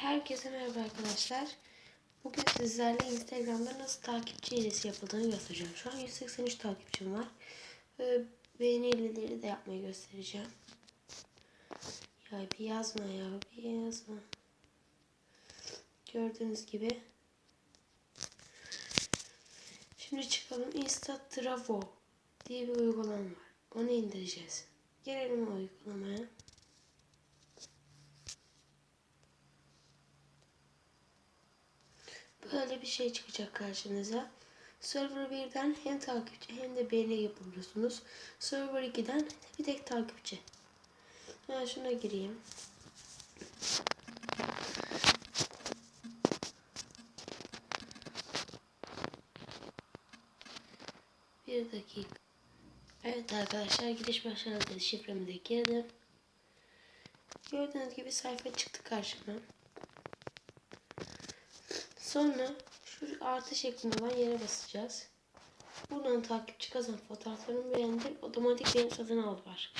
Herkese merhaba arkadaşlar. Bugün sizlerle Instagram'da nasıl takipçi hilesi yapıldığını göstereceğim. Şu an 183 takipçim var. Ee, beğeni hileleri de yapmayı göstereceğim. Ya bir yazma ya bir yazma. Gördüğünüz gibi. Şimdi çıkalım. Insta Travo diye bir uygulama var. Onu indireceğiz. Gelelim o uygulamaya. Böyle bir şey çıkacak karşınıza. Server 1'den hem takipçi hem de beğeni yapabiliyorsunuz. Server 2'den bir tek takipçi. Ben şuna gireyim. Bir dakika. Evet arkadaşlar giriş başarılı şifremi de girdim. Gördüğünüz gibi sayfa çıktı karşıma. Sonra şu artı şeklinde olan yere basacağız. Buradan takipçi kazan fotoğraflarını beğendir. Otomatik beğeni satın al var.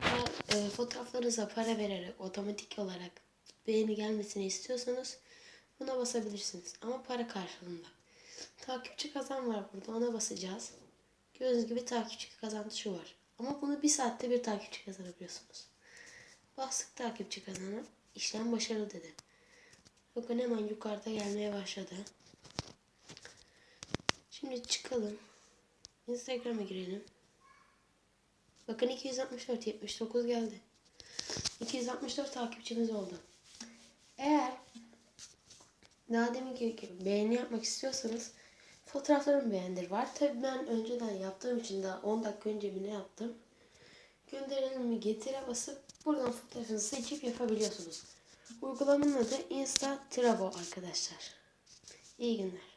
Eğer e, fotoğraflarınıza para vererek otomatik olarak beğeni gelmesini istiyorsanız buna basabilirsiniz. Ama para karşılığında. Takipçi kazan var burada. Ona basacağız. Gördüğünüz gibi takipçi kazan tuşu var. Ama bunu bir saatte bir takipçi kazanabiliyorsunuz. Bastık takipçi kazana. İşlem başarılı dedi. Bakın hemen yukarıda gelmeye başladı. Şimdi çıkalım. Instagram'a girelim. Bakın 264 79 geldi. 264 takipçimiz oldu. Eğer daha demin gibi beğeni yapmak istiyorsanız fotoğraflarımı beğendir var. Tabii ben önceden yaptığım için daha 10 dakika önce mi ne yaptım. Gönderilimi getire basıp buradan fotoğrafınızı seçip yapabiliyorsunuz. Uygulamanın adı Insta Travo arkadaşlar. İyi günler.